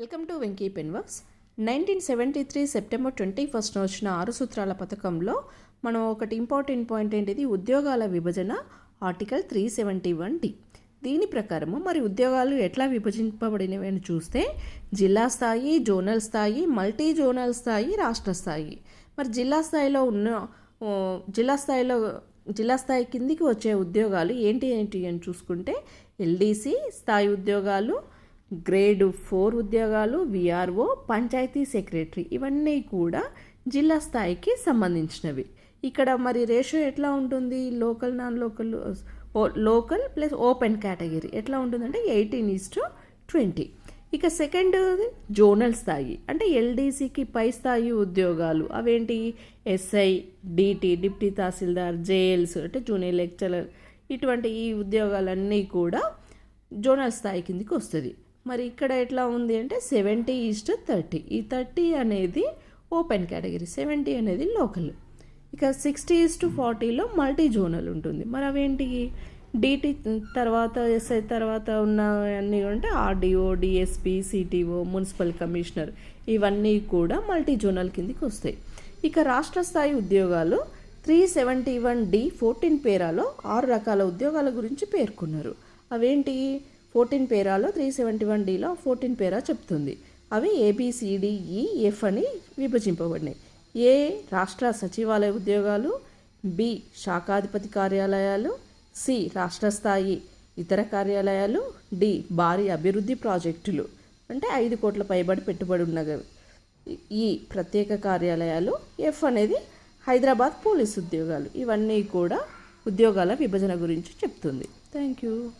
Welcome to Venky penworks nineteen seventy three September twenty first వచ్చిన ఆరు సూత్రాల పథకంలో మనం ఒకటి ఇంపార్టెంట్ పాయింట్ ఏంటిది? ఉద్యోగాల విభజన article three seventy one D. దీని ప్రకారము మరి ఉద్యోగాలు ఎట్లా విభజింపబడినవి అని చూస్తే జిల్లా స్థాయి జోనల్ స్థాయి మల్టీ జోనల్ స్థాయి రాష్ట్ర స్థాయి. మరి జిల్లా స్థాయిలో ఉన్న జిల్లా స్థాయిలో జిల్లా స్థాయి కిందికి వచ్చే ఉద్యోగాలు ఏంటి ఏంటి అని చూసుకుంటే ఎల్డీసీ స్థాయి ఉద్యోగాలు గ్రేడ్ ఫోర్ ఉద్యోగాలు విఆర్ఓ పంచాయతీ సెక్రటరీ ఇవన్నీ కూడా జిల్లా స్థాయికి సంబంధించినవి. ఇక్కడ మరి రేషియో ఎట్లా ఉంటుంది? Local non local local plus open category ఎట్లా ఉంటుందంటే ఎయిటీన్ ఈస్ టు ట్వంటీ. ఇక సెకండ్ జోనల్ స్థాయి. అంటే ఎల్డీసీకి పై స్థాయి ఉద్యోగాలు అవేంటి? SI DT deputy tehsildar JLs అంటే జూనియర్ లెక్చరర్. ఇటువంటి ఈ ఉద్యోగాలన్నీ కూడా జోనల్ స్థాయి కిందికి వస్తుంది. మరి ఇక్కడ ఎట్లా ఉంది అంటే సెవెంటీ ఈస్ట్ థర్టీ. ఈ థర్టీ అనేది ఓపెన్ కేటగిరీ. సెవెంటీ అనేది లోకల్. ఇక సిక్స్టీ ఈస్ట్ ఫార్టీలో మల్టీ జోనల్ ఉంటుంది. మరి అవేంటి? డిటి తర్వాత ఎస్ఐ తర్వాత ఉన్న అన్నీ అంటే RDO DSP CTO municipal commissioner ఇవన్నీ కూడా మల్టీ జోనల్ కిందికి వస్తాయి. ఇక రాష్ట్ర స్థాయి ఉద్యోగాలు three seventy one D fourteen పేరాలో ఆరు రకాల ఉద్యోగాల గురించి పేర్కొన్నారు. అవేంటి? ఫోర్టీన్ పేరాలో త్రీ సెవెంటీ వన్ డీలో ఫోర్టీన్ పేరా చెప్తుంది. అవి A B C D E F అని విభజింపబడినాయి. ఏ రాష్ట్ర సచివాలయ ఉద్యోగాలు బి శాఖాధిపతి కార్యాలయాలు సి రాష్ట్ర స్థాయి ఇతర కార్యాలయాలు డి భారీ అభివృద్ధి ప్రాజెక్టులు అంటే ఐదు కోట్ల పైబడి పెట్టుబడి ఉన్నవి. ఈ ప్రత్యేక కార్యాలయాలు ఎఫ్ అనేది హైదరాబాద్ పోలీస్ ఉద్యోగాలు. ఇవన్నీ కూడా ఉద్యోగాల విభజన గురించి చెప్తుంది. Thank you.